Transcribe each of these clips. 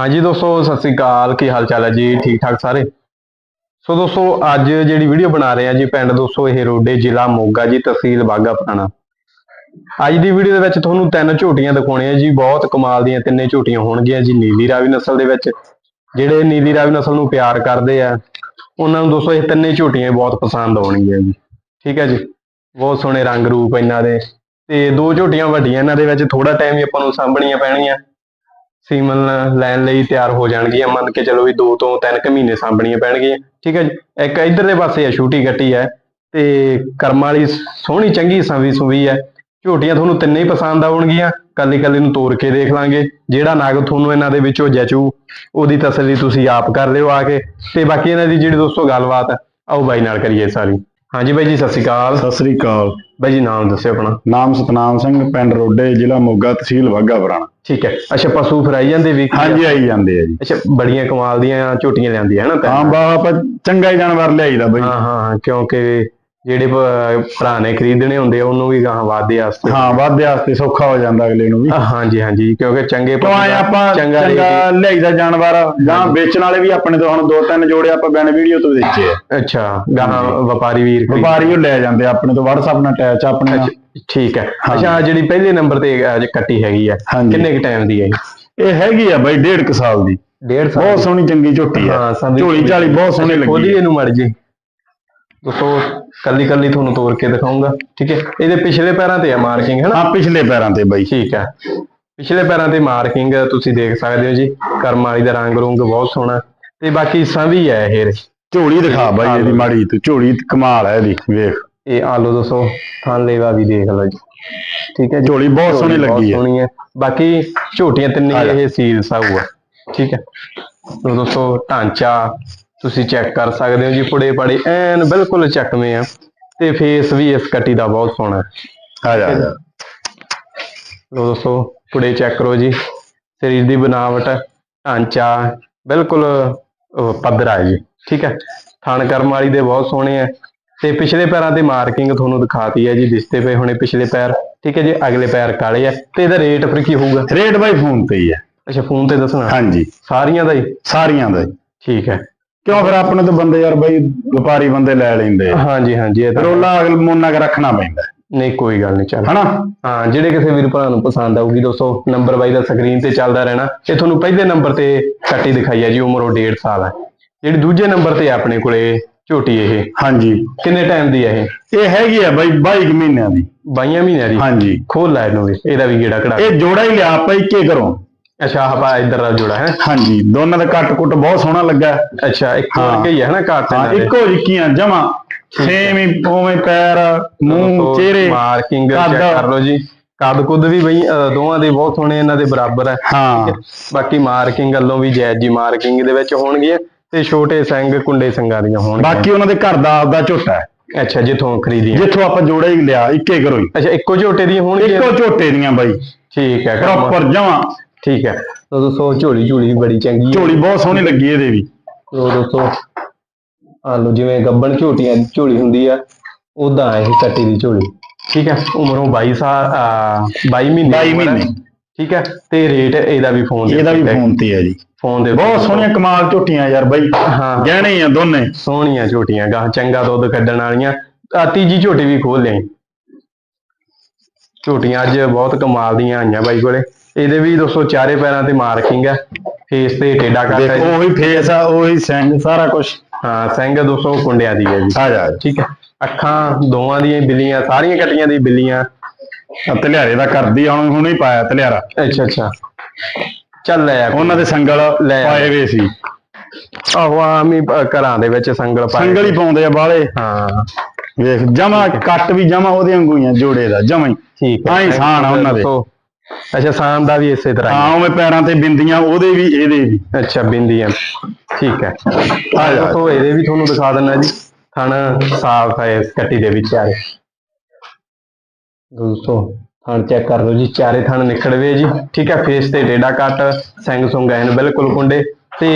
ਹਾਂਜੀ ਦੋਸਤੋ, ਸਤਿ ਸ੍ਰੀ ਅਕਾਲ। ਕੀ ਹਾਲ ਚਾਲ ਹੈ ਜੀ? ਠੀਕ ਠਾਕ ਸਾਰੇ? ਸੋ ਦੋਸਤੋ, ਅੱਜ ਜਿਹੜੀ ਵੀਡੀਓ ਬਣਾ ਰਹੇ ਆ ਜੀ ਪਿੰਡ ਦੋਸਤੋ, ਇਹ ਰੋਡੇ ਜ਼ਿਲ੍ਹਾ ਮੋਗਾ ਜੀ, ਤਹਿਸੀਲ ਬਾਗਾ ਪੁਰਾਣਾ ਅੱਜ ਦੀ ਵੀਡੀਓ ਦੇ ਵਿੱਚ ਤੁਹਾਨੂੰ ਤਿੰਨ ਝੋਟੀਆਂ ਦਿਖਾਉਣੀਆਂ ਜੀ। ਬਹੁਤ ਕਮਾਲ ਦੀਆਂ ਤਿੰਨੇ ਝੋਟੀਆਂ ਹੋਣਗੀਆਂ ਜੀ, ਨੀਲੀ ਰਾਵੀ ਨਸਲ ਦੇ ਵਿੱਚ। ਜਿਹੜੇ ਨੀਲੀ ਰਾਵੀ ਨਸਲ ਨੂੰ ਪਿਆਰ ਕਰਦੇ ਆ, ਉਹਨਾਂ ਨੂੰ ਦੋਸਤੋ, ਇਹ ਤਿੰਨੇ ਝੋਟੀਆਂ ਬਹੁਤ ਪਸੰਦ ਆਉਣਗੀਆਂ ਜੀ। ਠੀਕ ਹੈ ਜੀ? ਬਹੁਤ ਸੋਹਣੇ ਰੰਗ ਰੂਪ ਇਹਨਾਂ ਦੇ। ਤੇ ਦੋ ਝੋਟੀਆਂ ਵੱਡੀਆਂ ਇਹਨਾਂ ਦੇ ਵਿੱਚ ਥੋੜਾ ਟਾਈਮ ਹੀ ਆਪਾਂ ਨੂੰ ਸਾਂਭਣੀਆਂ ਪੈਣਗੀਆਂ। ਸੀਮਨ ਲੈਣ ਲਈ ਤਿਆਰ ਹੋ ਜਾਣਗੀਆਂ, ਮੰਨ ਕੇ ਚਲੋ ਵੀ 2 ਤੋਂ 3 ਕੁ ਮਹੀਨੇ ਸਾਂਭਣੀਆਂ ਪੈਣਗੀਆਂ, ਠੀਕ ਹੈ ਜੀ? ਇੱਕ ਇਧਰਲੇ ਪਾਸੇ ਆ, ਛੋਟੀ ਗੱਟੀ ਹੈ ਤੇ ਕਰਮ ਵਾਲੀ ਸੋਹਣੀ, ਚੰਗੀ ਸਵੀ ਸੁਵੀ ਹੈ। ਝੋਟੀਆਂ ਤੁਹਾਨੂੰ ਤਿੰਨੇ ਹੀ ਪਸੰਦ ਆਉਣਗੀਆਂ ਕੱਲੀ ਕੱਲੀ ਨੂੰ ਤੋੜ ਕੇ ਦੇਖ ਲਾਂਗੇ। ਜਿਹੜਾ ਨਾਗ ਤੁਹਾਨੂੰ ਇਹਨਾਂ ਦੇ ਵਿੱਚੋਂ ਜਚੂ, ਉਹਦੀ ਤਸੱਲੀ ਤੁਸੀਂ ਆਪ ਕਰ ਲਿਓ ਆ ਕੇ। ਤੇ ਬਾਕੀ ਇਹਨਾਂ ਦੀ ਜਿਹੜੀ ਦੋਸਤੋ ਗੱਲਬਾਤ ਆਓ ਬਾਈ ਨਾਲ ਕਰੀਏ ਸਾਰੀ। ਹਾਂਜੀ ਬਾਈ ਜੀ ਸਤਿ ਸ਼੍ਰੀ ਅਕਾਲ। ਸਤਿ ਸ੍ਰੀ ਅਕਾਲ। ਬਾਈ ਜੀ ਨਾਮ ਦੱਸਿਓ ਆਪਣਾ। ਨਾਮ ਸਤਨਾਮ ਸਿੰਘ ਪਿੰਡ ਰੋਡੇ ਜ਼ਿਲ੍ਹਾ ਮੋਗਾ ਤਹਿਸੀਲ ਵਾਘਾ ਪੁਰਾਣਾ ਠੀਕ ਹੈ। ਅੱਛਾ ਪਸ਼ੂ ਫਰਾਈ ਜਾਂਦੇ ਵੀ? ਹਾਂਜੀ ਆਈ ਜਾਂਦੇ ਆ ਜੀ। ਅੱਛਾ ਬੜੀਆਂ ਕਮਾਲ ਦੀਆਂ ਝੋਟੀਆਂ ਲਿਆਂਦੀਆਂ ਹਨਾ ਹਾਂ ਬਾ ਆਪਾਂ ਚੰਗਾ ਹੀ ਜਾਨਵਰ ਲਿਆਈਦਾ ਬਈ। ਹਾਂ ਹਾਂ, ਕਿਉਂਕਿ ਜਿਹੜੇ ਭਰਾ ਨੇ ਖਰੀਦਣੇ ਹੁੰਦੇ ਆ ਉਹਨੂੰ ਵੀ ਗਾਹਾਂ ਵਾਧੇ ਵਾਸਤੇ। ਹਾਂ ਵਾਧੇ ਵਾਸਤੇ ਸੌਖਾ ਹੋ ਜਾਂਦਾ ਅਗਲੇ ਨੂੰ ਵੀ। ਹਾਂਜੀ ਹਾਂਜੀ ਕਿਉਂਕਿ ਚੰਗੇ ਦਾ ਆਪਾਂ ਚੰਗਾ ਲਿਆਈਦਾ ਜਾਨਵਰ ਜਾਂ ਵੇਚਣ ਵਾਲੇ ਵੀ ਆਪਣੇ ਤੋਂ ਹੁਣ ਦੋ ਤਿੰਨ ਜੋੜੇ ਆਪਾਂ ਬੈਨ ਵੀਡੀਓ ਤੋਂ ਵੇਚੇ ਆ। ਅੱਛਾ ਗਾਹਾਂ ਵਪਾਰੀ ਵੀਰ ਵਪਾਰੀ ਉਹ ਲੈ ਜਾਂਦੇ ਆਪਣੇ ਤੋਂ WhatsApp ਨਾਲ ਅਟੈਚ ਆਪਣੇ ਨਾਲ। ਠੀਕ ਹੈ। ਅੱਛਾ ਜਿਹੜੀ ਪਹਿਲੇ ਨੰਬਰ ਤੇ ਕੱਟੀ ਹੈਗੀ ਆ। ਕਿੰਨੇ ਕ ਟਾਈਮ ਦੀ ਹੈ ਇਹ ਹੈਗੀ ਆ ਬਈ ਡੇਢ ਕੁ ਸਾਲ ਦੀ। ਡੇਢ ਸਾਲ ਬਹੁਤ? ਸੋਹਣੀ ਚੰਗੀ ਝੋਟੀ ਆ ਝੋਲੀ ਝਾਲੀ ਬਹੁਤ ਸੋਹਣੀ ਖੋਲੀ ਲੱਗੀ ਆ। ਇਹਨੂੰ ਮੜ ਜੀ ਦੋਸਤੋ ਕੱਲੀ ਕੱਲੀ ਤੁਹਾਨੂੰ ਤੋੜ ਕੇ ਦਿਖਾਉਂਗਾ ਠੀਕ ਹੈ? ਇਹਦੇ ਪਿਛਲੇ ਪੈਰਾਂ ਤੇ ਆ ਮਾਰਕਿੰਗ ਹੈਨਾ? ਹਾਂ ਪਿਛਲੇ ਪੈਰਾਂ ਤੇ ਬਈ। ਠੀਕ ਹੈ। ਪਿਛਲੇ ਪੈਰਾਂ ਤੇ ਮਾਰਕਿੰਗ ਤੁਸੀਂ ਦੇਖ ਸਕਦੇ ਹੋ ਜੀ ਕਰਮ ਵਾਲੀ ਦਾ ਰੰਗ ਰੁੰਗ ਬਹੁਤ ਸੋਹਣਾ। ਤੇ ਬਾਕੀ ਸੰਭੀ ਹੈ ਇਹ। ਝੋਲੀ ਦਿਖਾ ਬਾਈ ਇਹਦੀ ਮਾੜੀ ਤੂੰ ਝੋਲੀ ਕਮਾਲ ਹੈ ਇਹਦੀ ਵੇਖ। ਇਹ ਆਲੋ ਦੱਸੋ ਥਾਂ ਲੇਵਾ ਵੀ ਦੇਖ ਲਓ ਜੀ। ਠੀਕ ਹੈ ਝੋਲੀ ਬਹੁਤ ਸੋਹਣੀ ਲੱਗੀ ਹੈ। ਸੋਹਣੀ ਹੈ। ਬਾਕੀ ਝੋਟੀਆਂ ਤਿੰਨੇ ਆ। ਇਹ ਸੀਲ ਸਾਊ ਆ ਠੀਕ ਹੈ। ਤੋ ਦੋਸਤੋ ਢਾਂਚਾ ਤੁਸੀਂ ਚੈੱਕ ਕਰ ਸਕਦੇ ਹੋ ਜੀ ਪੁੜੇ ਪੜੇ ਐਨ ਬਿਲਕੁਲ ਚੱਕਵੇਂ ਆ। ਤੇ ਫੇਸ ਵੀ ਇਸ ਕੱਟੀ ਦਾ ਬਹੁਤ ਸੋਹਣਾ ਆ ਜਾ। ਆ ਜਾ ਲੋ ਦੋਸਤੋ ਪੁੜੇ ਚੈੱਕ ਕਰੋ ਜੀ। ਸਰੀਰ ਦੀ ਬਨਾਵਟ ਢਾਂਚਾ ਬਿਲਕੁਲ ਪੱਧਰਾ ਹੈ ਜੀ। ਠੀਕ ਹੈ? ਥਣ ਕਰਮ ਵਾਲੀ ਦੇ ਬਹੁਤ ਸੋਹਣੇ ਹੈ ਤੇ ਪਿਛਲੇ ਪੈਰਾਂ ਤੇ ਮਾਰਕਿੰਗ ਤੁਹਾਨੂੰ ਦਿਖਾਤੀ ਹੈ ਜੀ ਦਿਸਦੇ ਪਏ ਹੋਣੇ ਪਿਛਲੇ ਪੈਰ। ਠੀਕ ਹੈ ਜੀ? ਅਗਲੇ ਪੈਰ ਕਾਲੇ ਆ। ਤੇ ਇਹਦਾ ਰੇਟ ਫਿਰ ਕੀ ਹੋਊਗਾ? ਰੇਟ ਬਾਈ ਫੋਨ ਤੇ ਹੀ ਹੈ। ਅੱਛਾ ਫੋਨ ਤੇ ਦੱਸਣਾ? ਹਾਂਜੀ। ਸਾਰੀਆਂ ਦਾ ਹੀ? ਸਾਰੀਆਂ ਦਾ ਹੀ। ਠੀਕ ਹੈ। ਕਿਉਂ ਫਿਰ ਆਪਣੇ ਤੋਂ ਬੰਦੇ ਯਾਰ ਬਾਈ ਵਪਾਰੀ ਬੰਦੇ ਲੈ ਲੈਂਦੇ ਆ। ਹਾਂਜੀ ਹਾਂਜੀ ਇਹ ਤਾਂ ਉਹਲਾ ਅਗਲ ਮੋਨਾ ਕੇ ਰੱਖਣਾ ਪੈਂਦਾ। ਹੈ। ਨਹੀਂ ਕੋਈ ਗੱਲ ਨਹੀਂ ਚੱਲ। ਹਨਾ? ਹਾਂ ਜਿਹੜੇ ਕਿਸੇ ਵੀਰ ਭਰਾ ਨੂੰ ਪਸੰਦ ਆਊਗੀ ਦੋਸਤੋ ਨੰਬਰ ਬਾਈ ਦਾ ਸਕਰੀਨ ਤੇ ਚੱਲਦਾ ਰਹਿਣਾ। ਇਹ ਤੁਹਾਨੂੰ ਪਹਿਲੇ ਨੰਬਰ ਤੇ ਕੱਟੀ ਦਿਖਾਈ ਹੈ ਜੀ ਉਮਰ ਉਹ 1.5 ਸਾਲ ਹੈ ਜਿਹੜੀ ਦੂਜੇ ਨੰਬਰ ਤੇ ਆਪਣੇ ਕੋਲੇ ਝੋਟੀ ਇਹ। ਹਾਂਜੀ। ਕਿੰਨੇ ਟਾਈਮ ਦੀ ਹੈ ਇਹ? ਇਹ ਹੈਗੀ ਆ ਬਾਈ 22 ਕੁ ਮਹੀਨਿਆਂ ਦੀ। 22 ਮਹੀਨਿਆਂ ਦੀ? ਹਾਂਜੀ। ਖੋਲ ਲੈ ਇਹਨੂੰ ਵੀ ਇਹਦਾ ਵੀ ਗੇੜਾ ਕਢਾ। ਇਹ ਜੋੜਾ ਹੀ ਲਿਆ ਆਪਾਂ ਇੱਕੇ ਘਰੋਂ। ਅੱਛਾ ਆਪਾਂ ਇੱਧਰ ਦਾ ਜੋੜਾ ਹੈ? ਹਾਂਜੀ ਦੋਨਾਂ ਦਾ ਕੱਟ ਕੁੱਟ ਬਹੁਤ ਸੋਹਣਾ ਲੱਗਾ। ਅੱਛਾ ਇੱਕ ਹਾਂ। ਵਰਗਾ ਹੀ ਹੈ ਨਾ ਕਾਟ ਹਾਂ ਇੱਕੋ ਜਿੱਕੀਆਂ ਜਮਾ। ਸੇਮ ਹੀ। ਉਵੇਂ ਪੈਰ ਮੂੰਹ ਚਿਹਰੇ ਮਾਰਕਿੰਗ ਚੈੱਕ ਕੱਦ। ਕਰ ਲਓ ਜੀ। ਕੱਦ ਕੁੱਦ ਵੀ ਬਈ ਅਹ, ਦੋਵਾਂ ਦੇ ਬਹੁਤ ਸੋਹਣੇ ਇਹਨਾਂ ਦੇ ਬਰਾਬਰ ਹੈ। ਹਾਂ। ਬਾਕੀ ਮਾਰਕਿੰਗ ਵੱਲੋਂ ਵੀ ਜਾਇਜ਼ ਜੀ ਮਾਰਕਿੰਗ ਦੇ ਵਿੱਚ ਹੋਣਗੀਆਂ ਤੇ ਛੋਟੇ ਸਿੰਘ ਕੁੰਡੇ ਸਿੰਘਾਂ ਦੀਆਂ ਹੋਣਗੀਆਂ। ਬਾਕੀ ਉਹਨਾਂ ਦੇ ਘਰ ਦਾ ਆਪਦਾ ਝੋਟਾ ਹੈ। ਅੱਛਾ ਜਿੱਥੋਂ ਖਰੀਦੀਆਂ। ਜਿੱਥੋਂ ਆਪਾਂ ਜੋੜਾ ਹੀ ਲਿਆ ਇੱਕੇ ਘਰੋਂ ਹੀ। ਅੱਛਾ ਇੱਕੋ ਝੋਟੇ ਦੀਆਂ ਹੋਣਗੀਆਂ? ਇੱਕੋ ਝੋਟੇ ਦੀਆਂ ਬਾਈ। ਠੀਕ ਹੈ। ਪ੍ਰੋਪਰ ਜਮਾ। ਠੀਕ ਹੈ। ਤਾਂ ਦੋਸਤੋ ਝੋਲੀ ਝੋਲੀ ਵੀ ਬੜੀ ਚੰਗੀ ਹੈ। ਝੋਲੀ ਬਹੁਤ ਸੋਹਣੀ ਲੱਗੀ ਇਹਦੇ ਵੀ। ਤੋ ਦੋਸਤੋ ਆ ਲੋ ਜਿਵੇਂ ਗੱਬਣ ਝੋਟੀਆਂ ਦੀ ਝੋਲੀ ਹੁੰਦੀ ਆ ਉਦਾਂ ਇਹ ਕੱਟੀ ਦੀ ਝੋਲੀ। ਠੀਕ ਹੈ ਉਮਰੋਂ 22 ਸਾਲ ਆ, 22 ਮਹੀਨੇ 22 ਉਮਰ ਹੈ। ਮਹੀਨੇ। ਠੀਕ ਹੈ ਤੇ ਰੇਟ ਇਹਦਾ ਵੀ ਫੋਨ ਇਹਦਾ ਵੀ ਫੋਨ ਤੇ ਹੈ ਜੀ। ਫੋਨ ਦੇ ਬਹੁਤ ਸੋਹਣੀਆਂ ਕਮਾਲ ਝੋਟੀਆਂ ਯਾਰ ਬਾਈ। ਹਾਂ। ਗਹਿਣੇ ਆ ਦੋਨੇ। ਸੋਹਣੀਆਂ ਝੋਟੀਆਂ ਗਾਹ ਚੰਗਾ ਦੁੱਧ ਕੱਢਣ ਵਾਲੀਆਂ। ਆ ਤੀਜੀ ਝੋਟੀ ਵੀ ਖੋਲ ਲਈ ਝੋਟੀਆਂ ਅੱਜ ਬਹੁਤ ਕਮਾਲ ਦੀਆਂ ਆਈਆਂ ਬਾਈ ਕੋਲੇ। ਇਹਦੇ ਵੀ ਦੋਸਤੋ ਚਾਰੇ ਪੈਰਾਂ ਤੇ ਮਾਰਕਿੰਗ ਹੈ ਫੇਸ ਤੇ ਟੇਡਾ ਕੱਟ ਦੇਖੋ ਹੈ ਉਹੀ ਫੇਸ ਆ ਉਹੀ ਸਿੰਘ ਸਾਰਾ ਕੁਝ ਹਾਂ ਸਿੰਘ ਦੋਸਤੋ ਕੁੰਡਿਆਂ ਦੀ ਹੈ ਜੀ। ਆ ਜਾ। ਠੀਕ ਹੈ ਅੱਖਾਂ ਦੋਵਾਂ ਦੀਆਂ ਬਿੱਲੀਆਂ ਸਾਰੀਆਂ ਕੱਟੀਆਂ ਦੀ ਬਿੱਲੀਆਂ। ਤਲਿਆਰੇ ਦਾ ਕਰਦੀ ਹੁਣ ਹੁਣੇ ਹੀ ਪਾਇਆ ਤਲਿਆਰਾ ਅੱਛਾ ਅੱਛਾ। ਚੱਲ ਲੈ ਆ ਉਹਨਾਂ ਦੇ ਸੰਗਲ ਲੈ। ਪਾਏ ਵੇ ਸੀ। ਅ, ਘਰਾਂ ਦੇ ਵਿੱਚ ਸੰਗਲ ਪਾਏ ਸੰਗਲ ਹੀ ਪਾਉਂਦੇ ਆ ਬਾਲੇ ਹਾਂ। ਵੇਖ ਜਮਾ ਕੱਟ ਵੀ ਜਮਾ ਉਹਦੇ ਵਾਂਗੂ ਹੀ ਆ ਜੋੜੇ ਦਾ ਜਮਾ ਹੀ। ਠੀਕ ਹੀ ਸਾਨ ਆ ਉਹਨਾਂ ਦੇ। ਅੱਛਾ ਸਾਨ ਦਾ ਵੀ ਇਸੇ ਤਰ੍ਹਾਂ ਹੀ ਉਵੇਂ ਪੈਰਾਂ ਤੇ ਬਿੰਦੀਆਂ ਉਹਦੇ ਵੀ ਇਹਦੇ ਵੀ। ਅੱਛਾ ਬਿੰਦੀਆਂ। ਠੀਕ ਹੈ। ਆ ਜਾ। ਦੋਸਤੋ ਇਹਦੇ ਵੀ ਤੁਹਾਨੂੰ ਦਿਖਾ ਦਿੰਦਾ ਜੀ। ਥਣ ਸਾਫ਼ ਹੈ ਇਸ ਕੱਟੀ ਦੇ ਵਿੱਚ ਚਾਰੇ। ਦੋਸਤੋ ਥਣ ਚੈੱਕ ਕਰ ਲਓ ਜੀ ਚਾਰੇ ਥਣ ਨਿਕੜਵੇ ਜੀ। ਠੀਕ ਹੈ ਫੇਸ ਤੇ ਡੇਡਾ ਕੱਟ ਸਿੰਘ ਸੁੰਗ ਐਨ ਬਿਲਕੁਲ ਕੁੰਡੇ। ਤੇ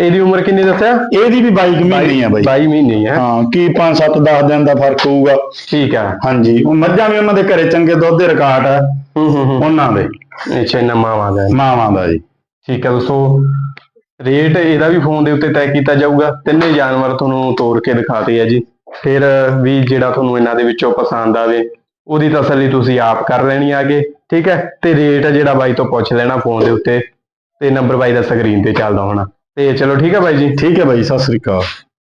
ਇਹਦੀ ਉਮਰ ਕਿੰਨੀ ਦੱਸਿਆ? ਇਹਦੀ ਵੀ 22 ਕੁ ਮਹੀਨੇ ਆ ਬਾਈ। 22 ਮਹੀਨੇ ਹੈ ਹਾਂ ਕੀ 5 7 10 ਦਿਨ ਦਾ ਫ਼ਰਕ ਹੋਊਗਾ। ਠੀਕ ਹੈ। ਹਾਂਜੀ ਉਹ ਮੱਝਾਂ ਵੀ ਉਹਨਾਂ ਦੇ ਘਰੇ ਚੰਗੇ ਦੁੱਧ ਦੇ ਰਿਕਾਰਡ ਆ। ਹੂੰ ਹੂੰ ਹੂੰ। ਉਹਨਾਂ ਦੇ। ਅੱਛਾ ਇਹਨਾਂ ਮਾਵਾਂ ਦਾ। ਹੈ। ਮਾਵਾਂ ਦਾ ਜੀ। ਠੀਕ ਹੈ ਦੋਸਤੋ ਰੇਟ ਇਹਦਾ ਵੀ ਫੋਨ ਦੇ ਉੱਤੇ ਤੈਅ ਕੀਤਾ ਜਾਊਗਾ। ਤਿੰਨੇ ਜਾਨਵਰ ਤੁਹਾਨੂੰ ਤੋੜ ਕੇ ਦਿਖਾਤੇ ਆ ਜੀ। ਫਿਰ ਵੀ ਜਿਹੜਾ ਤੁਹਾਨੂੰ ਇਹਨਾਂ ਦੇ ਵਿੱਚੋਂ ਪਸੰਦ ਆਵੇ ਉਹਦੀ ਤਸੱਲੀ ਤੁਸੀਂ ਆਪ ਕਰ ਲੈਣੀ ਆਗੇ। ਠੀਕ ਹੈ? ਤੇ ਰੇਟ ਜਿਹੜਾ ਬਾਈ ਤੋਂ ਪੁੱਛ ਲੈਣਾ ਫੋਨ ਦੇ ਉੱਤੇ। ਤੇ ਨੰਬਰ ਬਾਈ ਦਾ ਸਕਰੀਨ ਤੇ ਚੱਲਦਾ ਹੋਣਾ। ਤੇ ਚਲੋ ਠੀਕ ਹੈ ਬਾਈ ਜੀ। ਠੀਕ ਹੈ ਬਾਈ ਸਤਿ ਸ੍ਰੀ ਅਕਾਲ।